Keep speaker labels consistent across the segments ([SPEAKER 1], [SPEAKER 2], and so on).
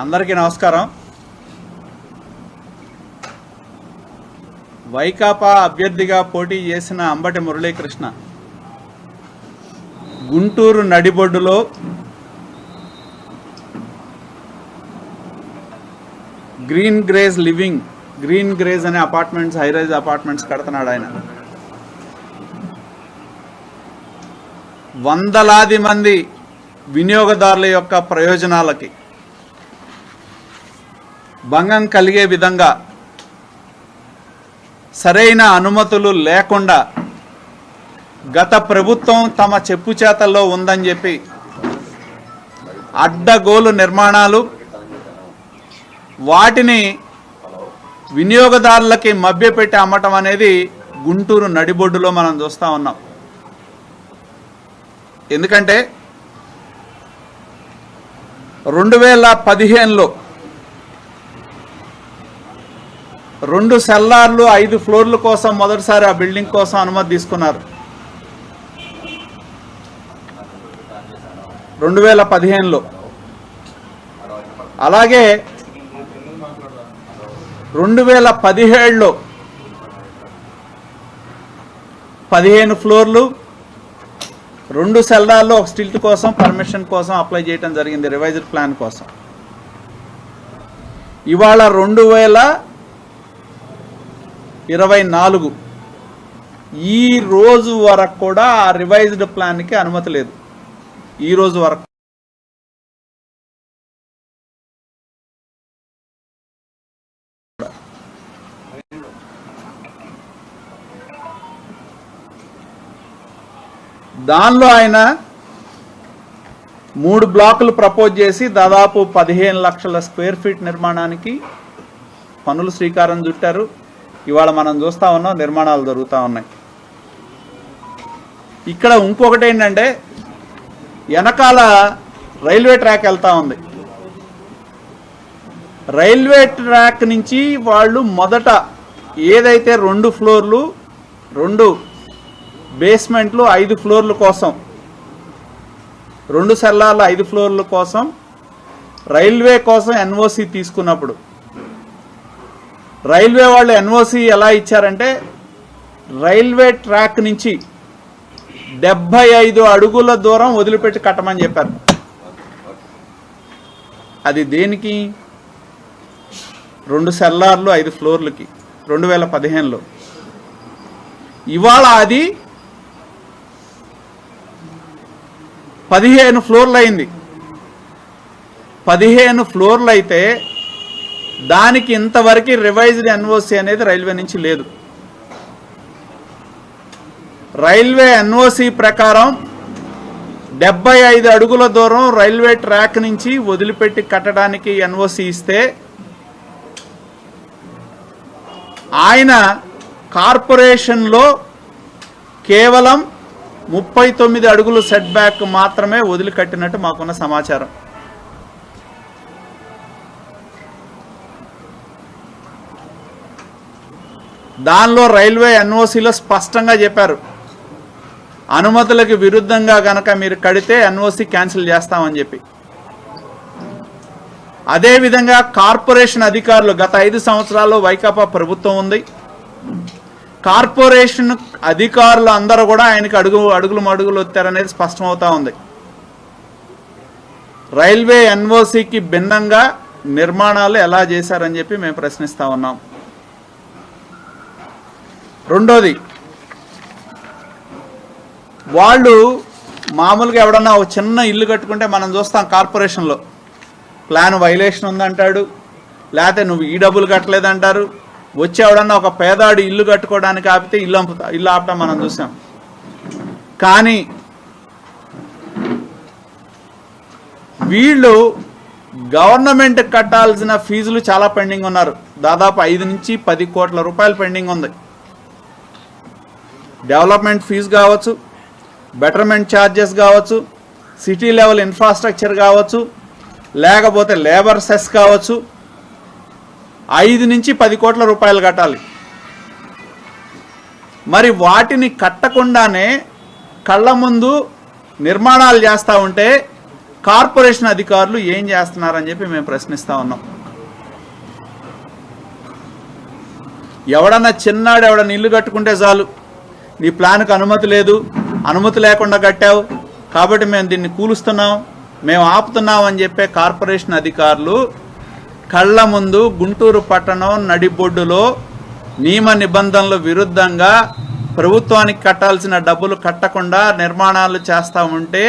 [SPEAKER 1] అందరికీ నమస్కారం. వైకాపా అభ్యర్థిగా పోటీ చేసిన Ambati Muralikrishna Guntur నడిబొడ్డులో Green Grace living Green Grace అనే అపార్ట్మెంట్స్ హైరైజ్ అపార్ట్మెంట్స్ కడుతున్నాడు ఆయన. వందలాది మంది వినియోగదారుల యొక్క ప్రయోజనాలకి భంగం కలిగే విధంగా సరైన అనుమతులు లేకుండా గత ప్రభుత్వం తమ చెప్పు చేతల్లో ఉందని చెప్పి అడ్డగోలు నిర్మాణాలు వాటిని వినియోగదారులకి మభ్యపెట్టి అమ్మటం అనేది గుంటూరు నడిబొడ్డులో మనం చూస్తూ ఉన్నాం. ఎందుకంటే రెండు వేల పదిహేనులో రెండు సెల్లార్లు ఐదు ఫ్లోర్ల కోసం మొదటిసారి ఆ బిల్డింగ్ కోసం అనుమతి తీసుకున్నారు. రెండు వేల పదిహేనులో. అలాగే రెండు వేల పదిహేడులో పదిహేను ఫ్లోర్లు రెండు సెల్లార్లు ఒక స్టిల్ట్ కోసం పర్మిషన్ కోసం అప్లై చేయడం జరిగింది రివైజ్డ్ ప్లాన్ కోసం. ఇవాళ రెండు వేల ఇరవై నాలుగు. ఈ రోజు వరకు కూడా ఆ రివైజ్డ్ ప్లాన్కి అనుమతి లేదు. ఈ రోజు వరకు. దానిలో ఆయన మూడు బ్లాకులు ప్రపోజ్ చేసి దాదాపు పదిహేను లక్షల స్క్వేర్ ఫీట్ నిర్మాణానికి పనులు శ్రీకారం చుట్టారు. ఇవాళ మనం చూస్తూ ఉన్నాం నిర్మాణాలు జరుగుతూ ఉన్నాయి. ఇక్కడ ఇంకొకటి ఏంటంటే వెనకాల రైల్వే ట్రాక్ వెళ్తూ ఉంది. రైల్వే ట్రాక్ నుంచి వాళ్ళు మొదట ఏదైతే రెండు ఫ్లోర్లు రెండు బేస్మెంట్లు ఐదు ఫ్లోర్ల కోసం రెండు సెల్లార్ల ఐదు ఫ్లోర్ల కోసం రైల్వే కోసం ఎన్ఓసి తీసుకున్నప్పుడు రైల్వే వాళ్ళు ఎన్ఓసి ఎలా ఇచ్చారంటే రైల్వే ట్రాక్ నుంచి డెబ్బై ఐదు అడుగుల దూరం వదిలిపెట్టి కట్టమని చెప్పారు. అది దేనికి? రెండు సెల్లార్లు ఐదు ఫ్లోర్లకి. రెండు వేల పదిహేనులో. ఇవాళ అది పదిహేను ఫ్లోర్లు అయింది పదిహేను ఫ్లోర్లు అయితే దానికి ఇంతవరకు రివైజ్డ్ ఎన్ఓసి అనేది రైల్వే నుంచి లేదు. రైల్వే ఎన్ఓసి ప్రకారం డెబ్బై ఐదు అడుగుల దూరం రైల్వే ట్రాక్ నుంచి వదిలిపెట్టి కట్టడానికి ఎన్ఓసి ఇస్తే ఆయన కార్పొరేషన్లో కేవలం ముప్పై తొమ్మిది అడుగులు సెట్ బ్యాక్ మాత్రమే వదిలికట్టినట్టు మాకున్న సమాచారం. దానిలో రైల్వే ఎన్ఓసిలో స్పష్టంగా చెప్పారు. అనుమతులకు విరుద్ధంగా గనక మీరు కడితే ఎన్ఓసి క్యాన్సిల్ చేస్తామని చెప్పి. అదేవిధంగా కార్పొరేషన్ అధికారులు గత ఐదు సంవత్సరాల్లో వైకాపా ప్రభుత్వం ఉంది. కార్పొరేషన్ అధికారులు అందరూ కూడా ఆయనకి అడుగు అడుగులు మడుగులు వచ్చారనేది స్పష్టమవుతా ఉంది. రైల్వే ఎన్ఓసికి భిన్నంగా నిర్మాణాలు ఎలా చేశారని చెప్పి మేము ప్రశ్నిస్తా ఉన్నాం. రెండోది వాళ్ళు మామూలుగా ఎవడన్నా ఒక చిన్న ఇల్లు కట్టుకుంటే మనం చూస్తాం కార్పొరేషన్లో. ప్లాన్ వైలేషన్ ఉందంటాడు లేకపోతే నువ్వు ఈ డబ్బులు కట్టలేదంటారు. వచ్చి ఎవడన్నా ఒక పేదాడు ఇల్లు కట్టుకోవడానికి ఆపితే ఇల్లు అంపుతా ఇల్లు ఆపటం మనం చూసాం. కానీ వీళ్ళు గవర్నమెంట్ కట్టాల్సిన ఫీజులు చాలా పెండింగ్ ఉన్నారు. దాదాపు ఐదు నుంచి పది కోట్ల రూపాయలు పెండింగ్ ఉంది. డెవలప్మెంట్ ఫీజు కావచ్చు బెటర్మెంట్ ఛార్జెస్ కావచ్చు సిటీ లెవెల్ ఇన్ఫ్రాస్ట్రక్చర్ కావచ్చు లేకపోతే లేబర్ సెస్ కావచ్చు ఐదు నుంచి పది కోట్ల రూపాయలు కట్టాలి. మరి వాటిని కట్టకుండానే కళ్ళ ముందు నిర్మాణాలు చేస్తూ ఉంటే కార్పొరేషన్ అధికారులు ఏం చేస్తున్నారని చెప్పి మేము ప్రశ్నిస్తూ ఉన్నాం. ఎవడన్నా చిన్నాడు ఎవడన్నా ఇల్లు కట్టుకుంటే చాలు. నీ ప్లాన్కు అనుమతి లేదు. అనుమతి లేకుండా కట్టావు. కాబట్టి మేము దీన్ని కూలుస్తున్నాం. మేము ఆపుతున్నాం అని చెప్పే కార్పొరేషన్ అధికారులు కళ్ళ ముందు గుంటూరు పట్టణం నడిబొడ్డులో నియమ నిబంధనల విరుద్ధంగా ప్రభుత్వానికి కట్టాల్సిన డబ్బులు కట్టకుండా నిర్మాణాలు చేస్తూ ఉంటే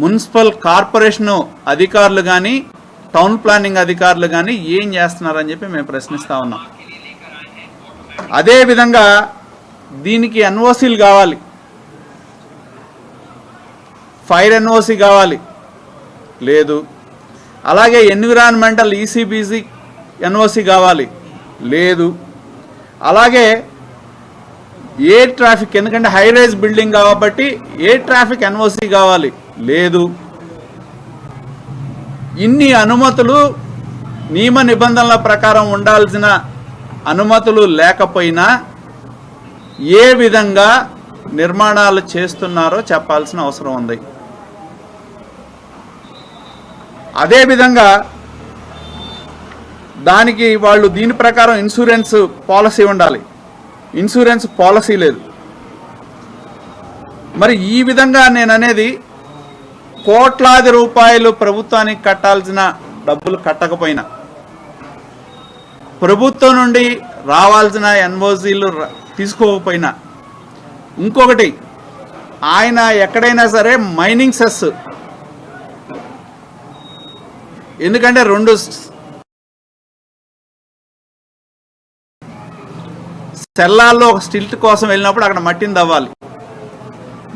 [SPEAKER 1] మున్సిపల్ కార్పొరేషన్ అధికారులు కానీ టౌన్ ప్లానింగ్ అధికారులు కానీ ఏం చేస్తున్నారని చెప్పి మేము ప్రశ్నిస్తా ఉన్నాం. అదేవిధంగా దీనికి ఎన్ఓసీలు కావాలి. ఫైర్ ఎన్ఓసి కావాలి. లేదు. అలాగే ఎన్విరాన్మెంటల్ ఈసీబీసీ ఎన్ఓసి కావాలి. లేదు. అలాగే ఏ ట్రాఫిక్ ఎందుకంటే హై రైజ్ బిల్డింగ్ కాబట్టి ఏ ట్రాఫిక్ ఎన్ఓసి కావాలి. లేదు. ఇన్ని అనుమతులు నియమ నిబంధనల ప్రకారం ఉండాల్సిన అనుమతులు లేకపోయినా ఏ విధంగా నిర్మాణాలు చేస్తున్నారో చెప్పాల్సిన అవసరం ఉంది. అదేవిధంగా దానికి వాళ్ళు దీని ప్రకారం ఇన్సూరెన్స్ పాలసీ ఉండాలి. ఇన్సూరెన్స్ పాలసీ లేదు. మరి ఈ విధంగా నేను అనేది కోట్లాది రూపాయలు ప్రభుత్వానికి కట్టాల్సిన డబ్బులు కట్టకపోయినా ప్రభుత్వం నుండి రావాల్సిన ఎన్ఓసీలు తీసుకోకపోయినా ఇంకొకటి ఆయన ఎక్కడైనా సరే మైనింగ్ సెస్. ఎందుకంటే రెండు సెల్లాల్లో ఒక స్టిల్ట్ కోసం వెళ్ళినప్పుడు అక్కడ మట్టిని తవ్వాలి.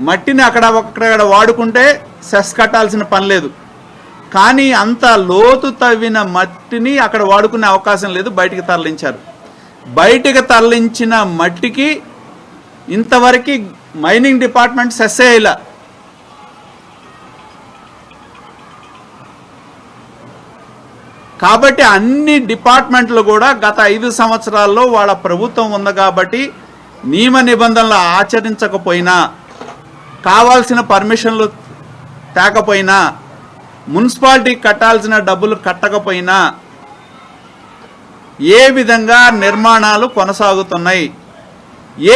[SPEAKER 1] మట్టిని అక్కడ అక్కడ వాడుకుంటే సెస్ కట్టాల్సిన పని లేదు. కానీ అంత లోతు తవ్విన మట్టిని అక్కడ వాడుకునే అవకాశం లేదు బయటికి తరలించారు. బయటికి తరలించిన మట్టికి ఇంతవరకు మైనింగ్ డిపార్ట్మెంట్ సెస్ కాబట్టి అన్ని డిపార్ట్మెంట్లు కూడా గత ఐదు సంవత్సరాల్లో వాళ్ళ ప్రభుత్వం ఉంది కాబట్టి నియమ నిబంధనలు ఆచరించకపోయినా కావాల్సిన పర్మిషన్లు తేకపోయినా మున్సిపాలిటీ కట్టాల్సిన డబ్బులు కట్టకపోయినా ఏ విధంగా నిర్మాణాలు కొనసాగుతున్నాయి?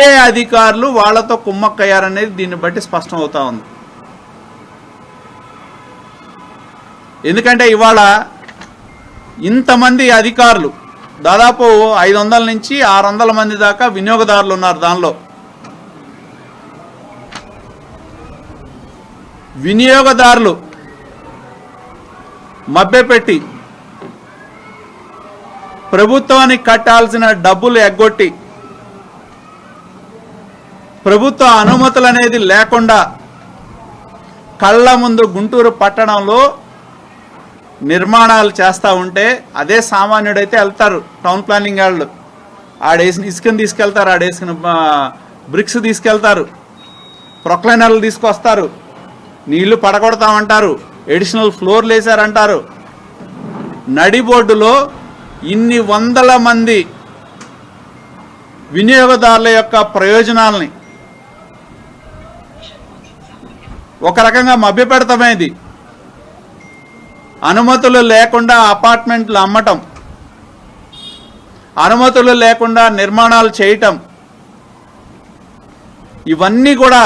[SPEAKER 1] ఏ అధికారులు వాళ్ళతో కుమ్మక్కయ్యారనేది దీన్ని బట్టి స్పష్టం అవుతా ఉంది. ఎందుకంటే ఇవాళ ఇంతమంది అధికారులు దాదాపు ఐదు వందల నుంచి ఆరు వందల మంది దాకా వినియోగదారులు ఉన్నారు దానిలో. వినియోగదారులు మభ్యపెట్టి ప్రభుత్వానికి కట్టాల్సిన డబ్బులు ఎగ్గొట్టి ప్రభుత్వ అనుమతులు అనేది లేకుండా కళ్ళ ముందు గుంటూరు పట్టణంలో నిర్మాణాలు చేస్తూ ఉంటే అదే సామాన్యుడైతే వెళ్తారు. టౌన్ ప్లానింగ్ వాళ్ళు. ఆడేసిన ఇసుకని తీసుకెళ్తారు ఆడేసిన బ్రిక్స్ తీసుకెళ్తారు. ప్రొక్లైనర్లు తీసుకొస్తారు. నీళ్ళు పడగొడతామంటారు. ఎడిషనల్ ఫ్లోర్లు వేశారంటారు నడిబోర్డులో ఇన్ని వందల మంది వినియోగదారుల యొక్క ప్రయోజనాలని ఒక రకంగా మభ్యపెడతామేది అనుమతులు లేకుండా అపార్ట్మెంట్లు అమ్మటం అనుమతులు లేకుండా నిర్మాణాలు చేయటం ఇవన్నీ కూడా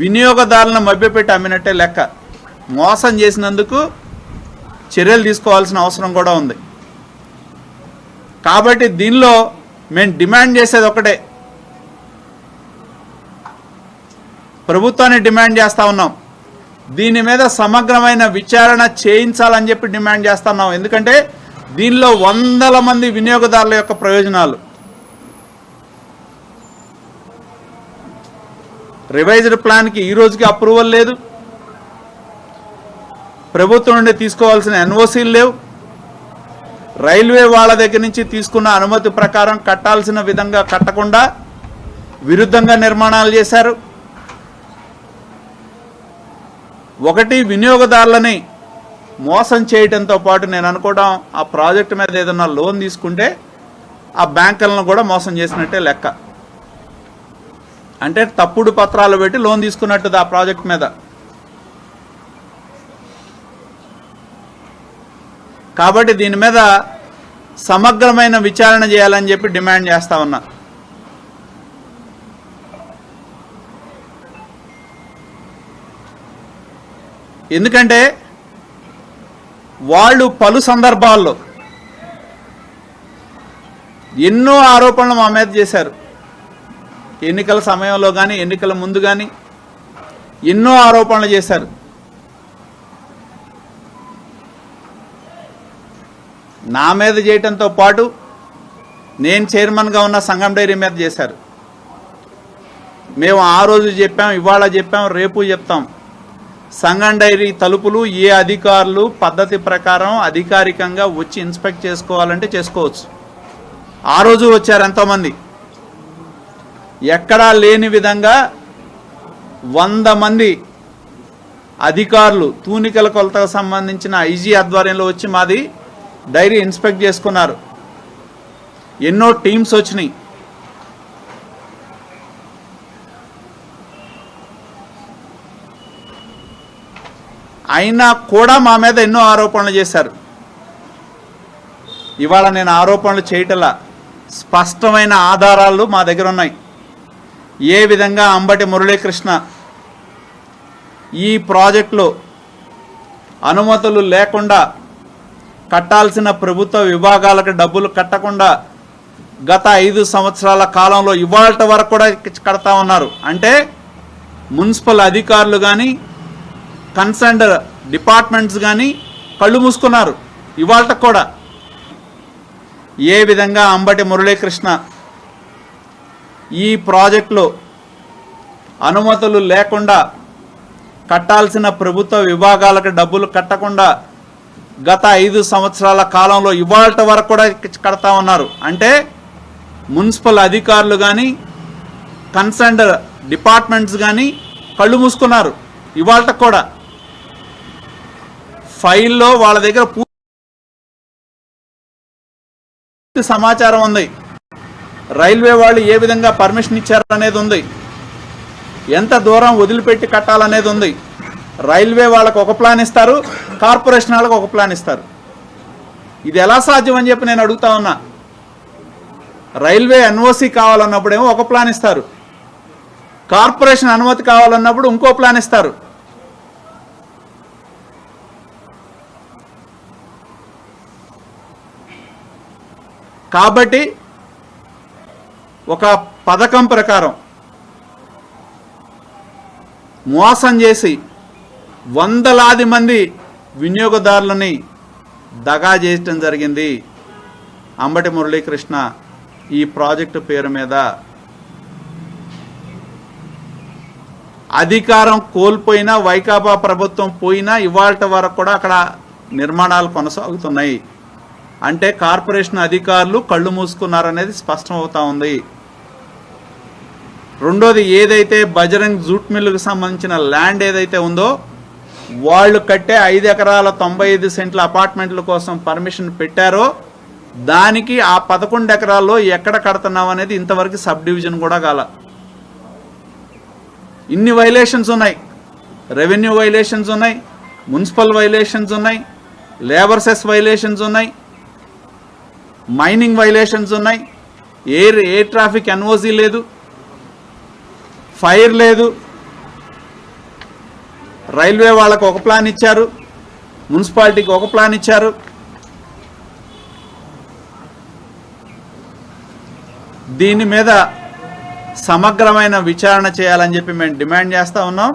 [SPEAKER 1] వినియోగదారులను మభ్యపెట్టి అమ్మినట్టే లెక్క. మోసం చేసినందుకు చర్యలు తీసుకోవాల్సిన అవసరం కూడా ఉంది. కాబట్టి దీనిలో మేము డిమాండ్ చేసేది ఒకటే. ప్రభుత్వాన్ని డిమాండ్ చేస్తూ ఉన్నాం. దీని మీద సమగ్రమైన విచారణ చేయించాలని చెప్పి డిమాండ్ చేస్తున్నాం ఎందుకంటే దీనిలో వందల మంది వినియోగదారుల యొక్క ప్రయోజనాలు. రివైజ్డ్ ప్లాన్కి ఈ రోజుకి అప్రూవల్ లేదు. ప్రభుత్వం నుండి తీసుకోవాల్సిన ఎన్ఓసీలు లేవు. రైల్వే వాళ్ళ దగ్గర నుంచి తీసుకున్న అనుమతి ప్రకారం కట్టాల్సిన విధంగా కట్టకుండా విరుద్ధంగా నిర్మాణాలు చేశారు. ఒకటి వినియోగదారులని మోసం చేయడంతో పాటు నేను అనుకోవడం ఆ ప్రాజెక్ట్ మీద ఏదన్నా లోన్ తీసుకుంటే ఆ బ్యాంకులను కూడా మోసం చేసినట్టే లెక్క. అంటే తప్పుడు పత్రాలు పెట్టి లోన్ తీసుకున్నట్టు ఆ ప్రాజెక్ట్ మీద. కాబట్టి దీని మీద సమగ్రమైన విచారణ చేయాలని చెప్పి డిమాండ్ చేస్తా ఉన్నా. ఎందుకంటే వాళ్ళు పలు సందర్భాల్లో ఎన్నో ఆరోపణలు మా మీద చేశారు. ఎన్నికల సమయంలో కానీ ఎన్నికల ముందు కానీ ఎన్నో ఆరోపణలు చేశారు. నా మీద చేయటంతో పాటు నేను చైర్మన్గా ఉన్న సంఘం డైరీ మీద చేశారు. మేము ఆ రోజు చెప్పాం ఇవాళ చెప్పాం రేపు చెప్తాం. సంఘం డైరీ తలుపులు ఏ అధికారులు పద్ధతి ప్రకారం అధికారికంగా వచ్చి ఇన్స్పెక్ట్ చేసుకోవాలంటే చేసుకోవచ్చు. ఆ రోజు వచ్చారు ఎంతోమంది. ఎక్కడా లేని విధంగా వంద మంది అధికారులు తూనికల కొలతకు సంబంధించిన ఐజీ ఆధ్వర్యంలో వచ్చి మాది డైరీ ఇన్స్పెక్ట్ చేసుకున్నారు. ఎన్నో టీమ్స్ వచ్చినాయి. అయినా కూడా మా మీద ఎన్నో ఆరోపణలు చేశారు. ఇవాళ నేను ఆరోపణలు చేయటలా స్పష్టమైన ఆధారాలు మా దగ్గర ఉన్నాయి. ఏ విధంగా అంబటి మురళీకృష్ణ ఈ ప్రాజెక్టులో అనుమతులు లేకుండా కట్టాల్సిన ప్రభుత్వ విభాగాలకు డబ్బులు కట్టకుండా గత ఐదు సంవత్సరాల కాలంలో ఇవాళ వరకు కూడా కడతా ఉన్నారు. అంటే మున్సిపల్ అధికారులు కానీ కన్సర్న్డ్ డిపార్ట్మెంట్స్ కానీ కళ్ళు మూసుకున్నారు. ఇవాళ కూడా ఏ విధంగా అంబటి మురళీకృష్ణ ఈ ప్రాజెక్టులో అనుమతులు లేకుండా కట్టాల్సిన ప్రభుత్వ విభాగాలకు డబ్బులు కట్టకుండా గత ఐదు సంవత్సరాల కాలంలో ఇవాళ వరకు కూడా కడతా ఉన్నారు. అంటే మున్సిపల్ అధికారులు కానీ కన్సర్న్డ్ డిపార్ట్మెంట్స్ కానీ కళ్ళు మూసుకున్నారు. ఇవాళ కూడా. ఫైల్లో వాళ్ళ దగ్గర పూర్తి సమాచారం ఉంది. రైల్వే వాళ్ళు ఏ విధంగా పర్మిషన్ ఇచ్చారు అనేది ఉంది. ఎంత దూరం వదిలిపెట్టి కట్టాలనేది ఉంది. రైల్వే వాళ్ళకు ఒక ప్లాన్ ఇస్తారు కార్పొరేషన్ వాళ్ళకు ఒక ప్లాన్ ఇస్తారు. ఇది ఎలా సాధ్యం అని చెప్పి నేను అడుగుతా ఉన్నా. రైల్వే ఎన్ఓసి కావాలన్నప్పుడేమో ఒక ప్లాన్ ఇస్తారు. కార్పొరేషన్ అనుమతి కావాలన్నప్పుడు ఇంకో ప్లాన్ ఇస్తారు. కాబట్టి ఒక పథకం ప్రకారం మోసం చేసి వందలాది మంది వినియోగదారులని దగా చేయటం జరిగింది. అంబటి మురళీకృష్ణ ఈ ప్రాజెక్టు పేరు మీద అధికారం కోల్పోయినా వైకాపా ప్రభుత్వం పోయినా ఇవాళ వరకు కూడా అక్కడ నిర్మాణాలు కొనసాగుతున్నాయి. అంటే కార్పొరేషన్ అధికారులు కళ్ళు మూసుకున్నారనేది స్పష్టమవుతా ఉంది. రెండోది ఏదైతే బజరంగ్ జూట్ మిల్లుకు సంబంధించిన ల్యాండ్ ఏదైతే ఉందో వాళ్ళు కట్టే ఐదు ఎకరాల తొంభై ఐదు సెంట్ల అపార్ట్మెంట్ల కోసం పర్మిషన్ పెట్టారో దానికి ఆ పదకొండు ఎకరాల్లో ఎక్కడ కడుతున్నాం అనేది ఇంతవరకు సబ్ డివిజన్ కూడా కాల. ఇన్ని వైలేషన్స్ ఉన్నాయి. రెవెన్యూ వైలేషన్స్ ఉన్నాయి. మున్సిపల్ వైలేషన్స్ ఉన్నాయి. లేబర్ సెస్ వైలేషన్స్ ఉన్నాయి. మైనింగ్ వైలేషన్స్ ఉన్నాయి. ఎయిర్ ఎయిర్ ట్రాఫిక్ ఎన్ఓసీ లేదు. ఫైర్ లేదు. రైల్వే వాళ్ళకు ఒక ప్లాన్ ఇచ్చారు మున్సిపాలిటీకి ఒక ప్లాన్ ఇచ్చారు. దీని మీద సమగ్రమైన విచారణ చేయాలని చెప్పి మేము డిమాండ్ చేస్తూ ఉన్నాం.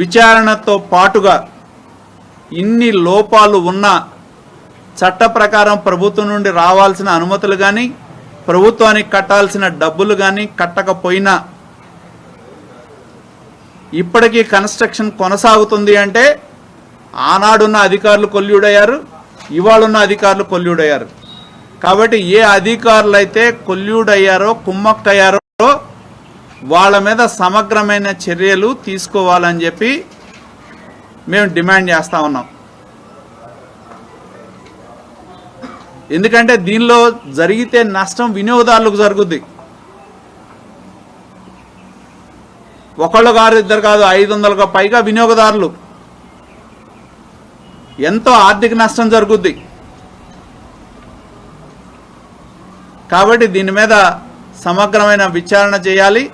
[SPEAKER 1] విచారణతో పాటుగా ఇన్ని లోపాలు ఉన్నా చట్ట ప్రకారం ప్రభుత్వం నుండి రావాల్సిన అనుమతులు కానీ ప్రభుత్వానికి కట్టాల్సిన డబ్బులు కానీ కట్టకపోయినా ఇప్పటికీ కన్స్ట్రక్షన్ కొనసాగుతుంది అంటే ఆనాడున్న అధికారులు కొల్యూడయ్యారు ఇవాళున్న అధికారులు కొల్యూడయ్యారు. కాబట్టి ఏ అధికారులు అయితే కొల్యూడయ్యారో కుమ్మక్కయ్యారో వాళ్ళ మీద సమగ్రమైన చర్యలు తీసుకోవాలని చెప్పి మేము డిమాండ్ చేస్తా ఉన్నాం. ఎందుకంటే దీనిలో జరిగితే నష్టం వినియోగదారులకు జరుగుద్ది. ఒకళ్ళు కాదు ఇద్దరు కాదు ఐదు వందలకు పైగా వినియోగదారులు. ఎంతో ఆర్థిక నష్టం జరుగుద్ది. కాబట్టి దీని మీద సమగ్రమైన విచారణ చేయాలి.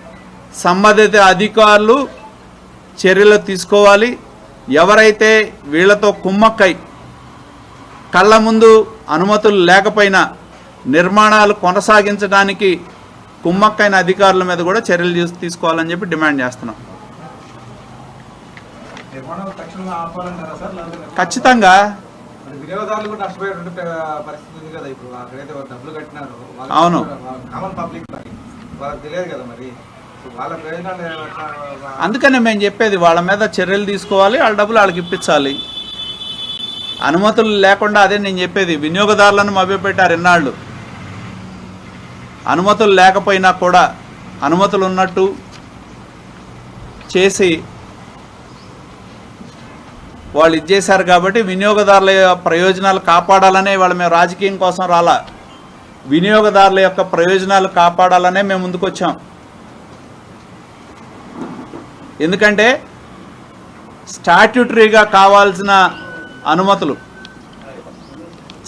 [SPEAKER 1] సంబంధిత అధికారులు చర్యలు తీసుకోవాలి. ఎవరైతే వీళ్ళతో కుమ్మక్కై కళ్ళ ముందు అనుమతులు లేకపోయినా నిర్మాణాలు కొనసాగించడానికి కుమ్మక్కైన అధికారుల మీద కూడా చర్యలు తీసు- తీసుకోవాలని చెప్పి డిమాండ్ చేస్తున్నాం. ఖచ్చితంగా. అవును. అందుకనే మేము చెప్పేది వాళ్ళ మీద చర్యలు తీసుకోవాలి వాళ్ళ డబ్బులు వాళ్ళకి ఇప్పించాలి. అనుమతులు లేకుండా అదే నేను చెప్పేది వినియోగదారులను మభ్యపెట్టారు ఎన్నాళ్ళు. అనుమతులు లేకపోయినా కూడా అనుమతులు ఉన్నట్టు చేసి వాళ్ళు ఇచ్చేశారు కాబట్టి వినియోగదారుల యొక్క ప్రయోజనాలు కాపాడాలనే వాళ్ళు మేము రాజకీయం కోసం రాలా. వినియోగదారుల యొక్క ప్రయోజనాలు కాపాడాలనే మేము ముందుకొచ్చాం. ఎందుకంటే స్టాట్యూటరీగా కావాల్సిన అనుమతులు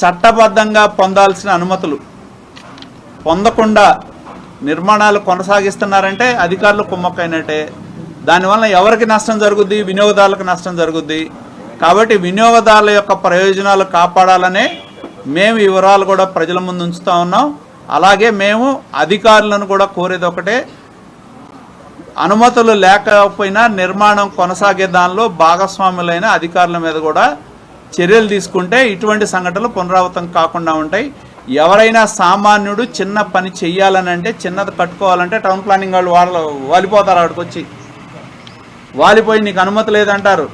[SPEAKER 1] చట్టబద్ధంగా పొందాల్సిన అనుమతులు పొందకుండా నిర్మాణాలు కొనసాగిస్తున్నారంటే అధికారులు కుమ్మక్కైనట్టే. దానివల్ల ఎవరికి నష్టం జరుగుద్ది? వినియోగదారులకు నష్టం జరుగుద్ది. కాబట్టి వినియోగదారుల యొక్క ప్రయోజనాలు కాపాడాలనే మేము వివరాలు కూడా ప్రజల ముందు ఉంచుతూ ఉన్నాం. అలాగే మేము అధికారులను కూడా కోరేది ఒకటే అనుమతులు లేకపోయినా నిర్మాణం కొనసాగే దానిలో భాగస్వాములైన అధికారుల మీద కూడా చర్యలు తీసుకుంటే ఇటువంటి సంఘటనలు పునరావృతం కాకుండా ఉంటాయి. ఎవరైనా సామాన్యుడు చిన్న పని చెయ్యాలని అంటే చిన్నది కట్టుకోవాలంటే టౌన్ ప్లానింగ్ వాళ్ళు వాళ్ళు వాలిపోతారు అక్కడికి వచ్చి వాలిపోయి నీకు అనుమతి లేదంటారు.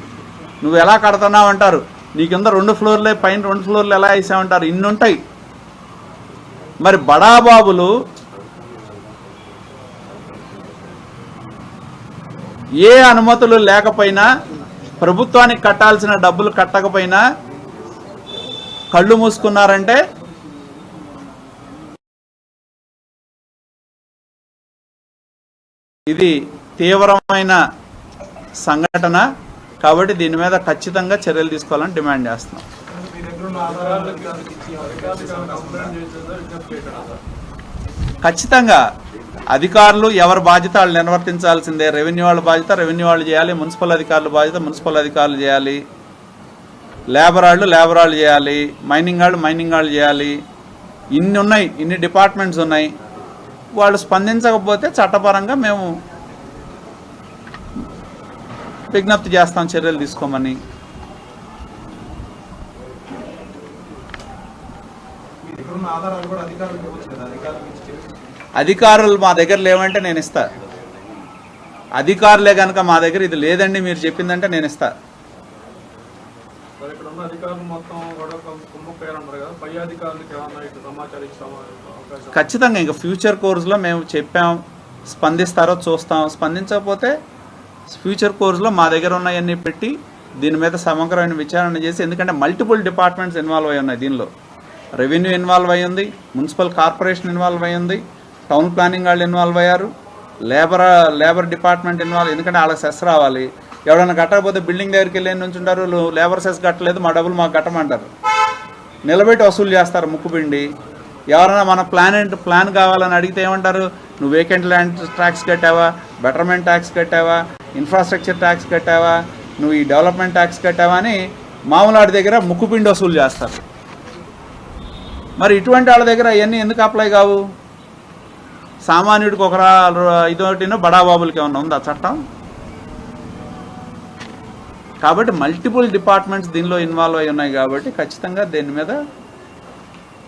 [SPEAKER 1] నువ్వు ఎలా కడుతున్నావు అంటారు. నీ కింద రెండు ఫ్లోర్లే పైన రెండు ఫ్లోర్లు ఎలా వేసామంటారు ఇన్ని ఉంటాయి మరి బడాబాబులు ఏ అనుమతులు లేకపోయినా ప్రభుత్వానికి కట్టాల్సిన డబ్బులు కట్టకపోయినా కళ్ళు మూసుకున్నారంటే ఇది తీవ్రమైన సంఘటన కాబట్టి దీని మీద ఖచ్చితంగా చర్యలు తీసుకోవాలని డిమాండ్ చేస్తున్నాం. ఖచ్చితంగా అధికారులు ఎవరి బాధ్యత వాళ్ళు నిర్వర్తించాల్సిందే. రెవెన్యూ వాళ్ళ బాధ్యత రెవెన్యూ వాళ్ళు చేయాలి. మున్సిపల్ అధికారుల బాధ్యత మున్సిపల్ అధికారులు చేయాలి. లేబర్ వాళ్ళు లేబర్ వాళ్ళు చేయాలి. మైనింగ్ వాళ్ళు మైనింగ్ వాళ్ళు చేయాలి. ఇన్ని ఉన్నాయి. ఇన్ని డిపార్ట్మెంట్స్ ఉన్నాయి. వాళ్ళు స్పందించకపోతే చట్టపరంగా మేము విజ్ఞప్తి చేస్తాం చర్యలు తీసుకోమని. అధికారులు మా దగ్గర లేవంటే నేను ఇస్తా. అధికారులే కనుక మా దగ్గర ఇది లేదండి మీరు చెప్పిందంటే నేను ఇస్తా.
[SPEAKER 2] మరి ఇక్కడ ఉన్న అధికారులు మొత్తం కూడా కుమ్మక్కయ్యారన్నారు కదా. పై అధికారులకు ఏమన్నా ఇటు సమాచారం ఇచ్చే అవకాశం
[SPEAKER 1] ఖచ్చితంగా ఇంకా ఫ్యూచర్ కోర్సులో మేము చెప్పాం. స్పందిస్తారో చూస్తాం. స్పందించకపోతే ఫ్యూచర్ కోర్సులో మా దగ్గర ఉన్నాయన్నీ పెట్టి దీని మీద సమగ్రమైన విచారణ చేసి ఎందుకంటే మల్టిపుల్ డిపార్ట్మెంట్స్ ఇన్వాల్వ్ అయి ఉన్నాయి దీనిలో. రెవెన్యూ ఇన్వాల్వ్ అయి ఉంది మున్సిపల్ కార్పొరేషన్ ఇన్వాల్వ్ అయి ఉంది టౌన్ ప్లానింగ్ వాళ్ళు ఇన్వాల్వ్ అయ్యారు లేబర్ లేబర్ డిపార్ట్మెంట్ ఇన్వాల్వ్ ఎందుకంటే వాళ్ళకి సెస్ రావాలి. ఎవడన్నా కట్టకపోతే బిల్డింగ్ దగ్గరికి వెళ్ళి నుంచి ఉంటారు లేబర్ సెస్ కట్టలేదు మా డబ్బులు మాకు కట్టమంటారు. నిలబెట్టి వసూలు చేస్తారు ముక్కుపిండి ఎవరైనా మన ప్లాన్ ఏంటి? ప్లాన్ కావాలని అడిగితే ఏమంటారు? నువ్వు వేకెంట్ ల్యాండ్ ట్యాక్స్ కట్టావా? బెటర్మెంట్ ట్యాక్స్ కట్టావా? ఇన్ఫ్రాస్ట్రక్చర్ ట్యాక్స్ కట్టావా? నువ్వు ఈ డెవలప్మెంట్ ట్యాక్స్ కట్టావా? అని మామూలు దగ్గర ముక్కుపిండి వసూలు చేస్తారు. మరి ఇటువంటి వాళ్ళ దగ్గర అవన్నీ ఎందుకు అప్లై కావు? సామాన్యుడికి ఒకరా ఇదోటినో బడాబాబులకి ఏమన్నా ఉందా చట్టం? కాబట్టి మల్టిపుల్ డిపార్ట్మెంట్స్ దీనిలో ఇన్వాల్వ్ అయి ఉన్నాయి కాబట్టి ఖచ్చితంగా దీని మీద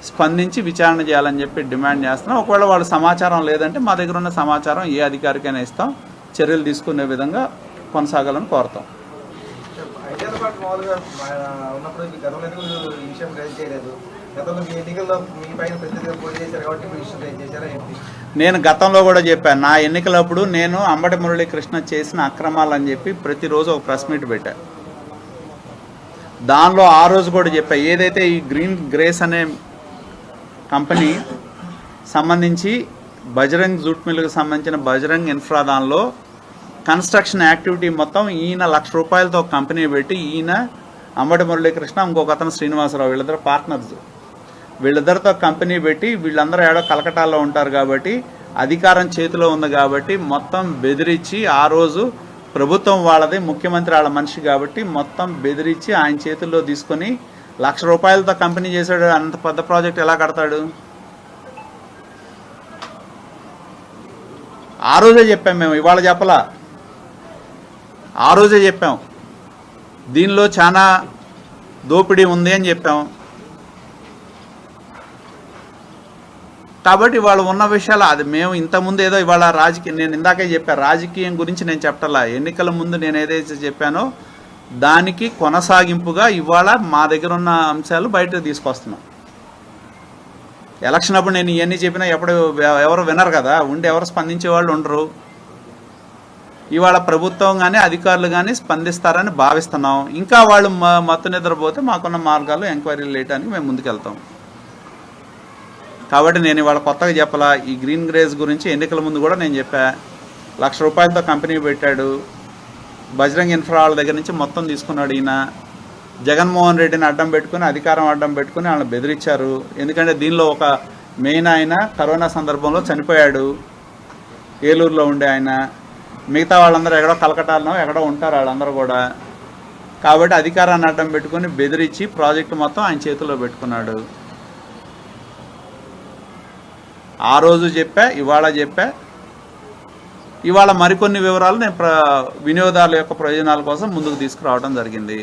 [SPEAKER 1] స్పందించి విచారణ చేయాలని చెప్పి డిమాండ్ చేస్తున్నాం. ఒకవేళ వాళ్ళు సమాచారం లేదంటే మా దగ్గర ఉన్న సమాచారం ఏ అధికారికైనా ఇస్తాం. చర్యలు తీసుకునే విధంగా కొనసాగాలని కోరుతాం.
[SPEAKER 3] హైదరాబాద్ మామూలుగా ఉన్నప్పుడు గతంలో విషయం చేయలేదు?
[SPEAKER 1] నేను గతంలో కూడా చెప్పాను. నా ఎన్నికలప్పుడు నేను అంబటి మురళీ కృష్ణ చేసిన అక్రమాలని చెప్పి ప్రతిరోజు ఒక ప్రెస్ మీట్ పెట్టా. దానిలో ఆ రోజు కూడా చెప్పా. ఏదైతే ఈ గ్రీన్ గ్రేస్ అనే కంపెనీ సంబంధించి బజరంగ్ జూట్ మిల్కి సంబంధించిన బజరంగ్ ఇన్ఫ్రా దానిలో కన్స్ట్రక్షన్ యాక్టివిటీ మొత్తం ఈయన లక్ష రూపాయలతో కంపెనీ పెట్టి ఈయన అంబటి మురళీకృష్ణ ఇంకొక అతను శ్రీనివాసరావు వీళ్ళిద్దరు పార్ట్నర్స్. వీళ్ళిద్దరితో కంపెనీ పెట్టి వీళ్ళందరూ ఏడో కలకటాల్లో ఉంటారు కాబట్టి అధికారం చేతిలో ఉంది కాబట్టి మొత్తం బెదిరించి ఆ రోజు ప్రభుత్వం వాళ్ళది ముఖ్యమంత్రి వాళ్ళ మనిషి కాబట్టి మొత్తం బెదిరించి ఆయన చేతుల్లో తీసుకొని లక్ష రూపాయలతో కంపెనీ చేశాడు. అంత పెద్ద ప్రాజెక్ట్ ఎలా కడతాడు? ఆ రోజే చెప్పాం మేము. ఇవాళ చెప్పలా? ఆ రోజే చెప్పాం. దీనిలో చాలా దోపిడీ ఉంది అని చెప్పాం. కాబట్టి వాళ్ళు ఉన్న విషయాలు అది మేము ఇంతకుముందు ఏదో ఇవాళ రాజకీయ నేను ఇందాకే చెప్పాను రాజకీయం గురించి నేను చెప్పటలా. ఎన్నికల ముందు నేను ఏదైతే చెప్పానో దానికి కొనసాగింపుగా ఇవాళ మా దగ్గర ఉన్న అంశాలు బయటకు తీసుకొస్తున్నాం. ఎలక్షన్ అప్పుడు నేను ఇవన్నీ చెప్పినా ఎప్పుడు ఎవరు వినరు కదా ఉండి ఎవరు స్పందించే వాళ్ళు ఉండరు. ఇవాళ ప్రభుత్వం కానీ అధికారులు కానీ స్పందిస్తారని భావిస్తున్నాం. ఇంకా వాళ్ళు మ- మత్తు నిద్రపోతే మాకున్న మార్గాలు ఎంక్వైరీలు వేయడానికి మేము ముందుకెళ్తాం. కాబట్టి నేను ఇవాళ కొత్తగా చెప్పలా ఈ గ్రీన్ గ్రేజ్ గురించి ఎన్నికల ముందు కూడా నేను చెప్పా. లక్ష రూపాయలతో కంపెనీ పెట్టాడు. బజరంగ్ ఇన్ఫ్రా వాళ్ళ దగ్గర నుంచి మొత్తం తీసుకున్నాడు ఈయన. జగన్మోహన్ రెడ్డిని అడ్డం పెట్టుకుని అధికారం అడ్డం పెట్టుకుని వాళ్ళని బెదిరించారు. ఎందుకంటే దీనిలో ఒక మెయిన్ ఆయన కరోనా సందర్భంలో చనిపోయాడు. ఏలూరులో ఉండే ఆయన. మిగతా వాళ్ళందరూ ఎక్కడో కలకటాలను ఎక్కడో ఉంటారు వాళ్ళందరూ కూడా. కాబట్టి అధికారాన్ని అడ్డం పెట్టుకుని బెదిరించి ప్రాజెక్టు మొత్తం ఆయన చేతిలో పెట్టుకున్నాడు. ఆ రోజు చెప్పా ఇవాళ చెప్పా. ఇవాళ మరికొన్ని వివరాలు నేను ప్ర వినియోగదారుల యొక్క ప్రయోజనాల కోసం ముందుకు తీసుకురావడం జరిగింది.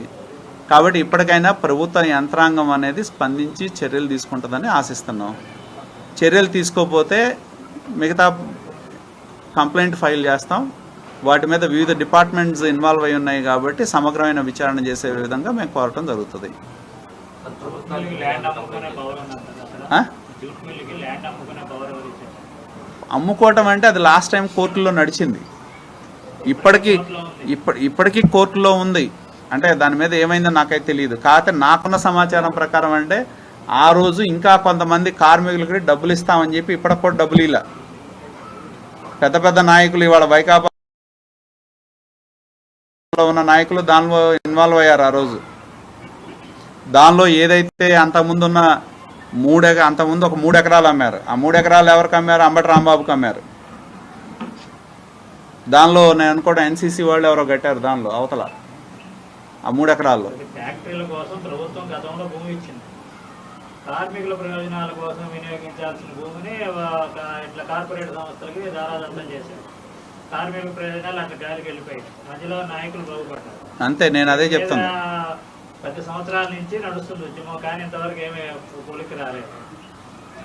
[SPEAKER 1] కాబట్టి ఇప్పటికైనా ప్రభుత్వ యంత్రాంగం అనేది స్పందించి చర్యలు తీసుకుంటుందని ఆశిస్తున్నాం. చర్యలు తీసుకోకపోతే మిగతా కంప్లైంట్ ఫైల్ చేస్తాం. వాటి మీద వివిధ డిపార్ట్మెంట్స్ ఇన్వాల్వ్ అయి ఉన్నాయి కాబట్టి సమగ్రమైన విచారణ చేసే విధంగా మేము కోరటం జరుగుతుంది. అమ్ముకోవటం అంటే అది లాస్ట్ టైం కోర్టులో నడిచింది. ఇప్పటికీ ఇప్పటి ఇప్పటికీ కోర్టులో ఉంది. అంటే దాని మీద ఏమైందో నాకైతే తెలియదు కాకపోతే నాకున్న సమాచారం ప్రకారం అంటే ఆ రోజు ఇంకా కొంతమంది కార్మికులకి డబ్బులు ఇస్తామని చెప్పి ఇప్పటికి కూడా డబ్బులు ఇలా పెద్ద పెద్ద నాయకులు ఇవాళ వైకాపాలో ఉన్న నాయకులు దానిలో ఇన్వాల్వ్ అయ్యారు ఆ రోజు. దానిలో ఏదైతే అంతకుముందు ఉన్న మూడు అంతకుముందు ఒక మూడు ఎకరాలు అమ్మారు. ఆ మూడు ఎకరాలు ఎవరికి అమ్మారు? అంబటి రాంబాబుకి అమ్మారు. దానిలో నేను అనుకోవడం ఎన్సీసీ వాళ్ళు ఎవరో కట్టారు దానిలో అవతల. ఆ మూడు ఎకరాల్లో
[SPEAKER 4] ఫ్యాక్టరీల కోసం ప్రభుత్వం గతంలో భూమి ఇచ్చింది. కార్మికుల ప్రయోజనాల కోసం వినియోగించాల్సిన భూమిని ఇట్లా కార్పొరేట్ సంస్థలకి దారాదత్తం చేశారు. కార్మికుల ప్రయోజనాలు అట్లా గాలికి వెళ్ళిపోయాయి. మధ్యలో నాయకులు బాగుపడ్డారు.
[SPEAKER 1] అంతే నేను అదే చెప్తాను
[SPEAKER 4] పది సంవత్సరాల నుంచి నడుస్తుంది ఉద్యమం కానీ ఇంతవరకు ఏమీ పొలికి రాలేదు.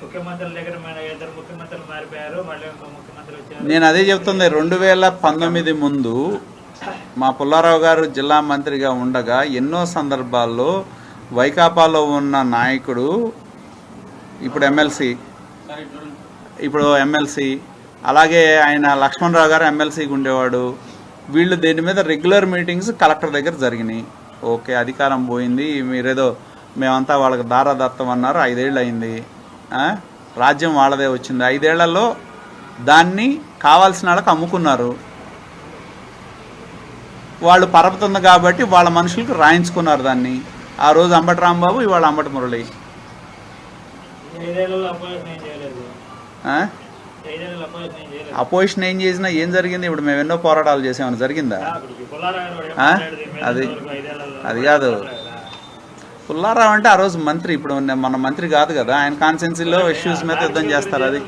[SPEAKER 4] ముఖ్యమంత్రుల దగ్గర మన ఇద్దరు ముఖ్యమంత్రులు మారిపోయారు. మళ్ళీ ఇంకో ముఖ్యమంత్రి వచ్చారు.
[SPEAKER 1] నేను అదే చెప్తుంది. రెండు వేల పంతొమ్మిది ముందు మా పుల్లారావు గారు జిల్లా మంత్రిగా ఉండగా ఎన్నో సందర్భాల్లో వైకాపాలో ఉన్న నాయకుడు ఇప్పుడు ఎమ్మెల్సీ ఇప్పుడు ఎమ్మెల్సీ అలాగే ఆయన లక్ష్మణరావు గారు ఎమ్మెల్సీకి ఉండేవాడు. వీళ్ళు దీని మీద రెగ్యులర్ మీటింగ్స్ కలెక్టర్ దగ్గర జరిగినాయి. ఓకే అధికారం పోయింది. మీరేదో మేమంతా వాళ్ళకి దారాదత్తం అన్నారు ఐదేళ్ళు అయింది ఆ? రాజ్యం వాళ్ళదే వచ్చింది. ఐదేళ్ళలో దాన్ని కావాల్సిన వాళ్ళకి అమ్ముకున్నారు. వాళ్ళు పరపుతుంది కాబట్టి వాళ్ళ మనుషులకు రాయించుకున్నారు దాన్ని. ఆ రోజు అంబటి రాంబాబు ఇవాళ అంబటి మురళి.
[SPEAKER 4] అపోజిషన్ ఏం
[SPEAKER 1] చేసినా ఏం జరిగింది? ఇప్పుడు మేము ఎన్నో పోరాటాలు చేసామని జరిగిందా? అది- అది కాదు. పుల్లారావు అంటే ఆ రోజు మంత్రి. ఇప్పుడు మన మంత్రి కాదు కదా. ఆయన కాన్సెన్సీలో ఇష్యూస్ మీద యుద్ధం చేస్తారు అది.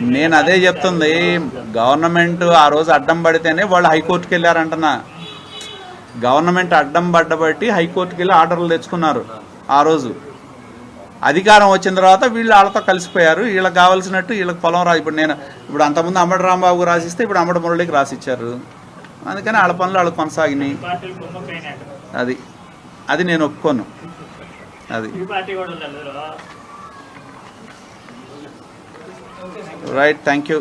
[SPEAKER 1] నేను అదే చెప్తుంది. గవర్నమెంట్ ఆ రోజు అడ్డం పడితేనే వాళ్ళు హైకోర్టుకి వెళ్ళారంటున్నా గవర్నమెంట్ అడ్డం పడ్డబట్టి హైకోర్టుకి వెళ్ళి ఆర్డర్లు తెచ్చుకున్నారు. ఆ రోజు. అధికారం వచ్చిన తర్వాత వీళ్ళు వాళ్ళతో కలిసిపోయారు. వీళ్ళకి కావాల్సినట్టు వీళ్ళకి పొలం రా ఇప్పుడు నేను ఇప్పుడు అంతకుముందు అమ్మడి రాంబాబుకి రాసిస్తే ఇప్పుడు అమ్మడి మురళికి రాసిచ్చారు. అందుకని వాళ్ళ పనులు వాళ్ళకి కొనసాగినాయి. అది అది నేను ఒప్పుకోను. అది. Right thank you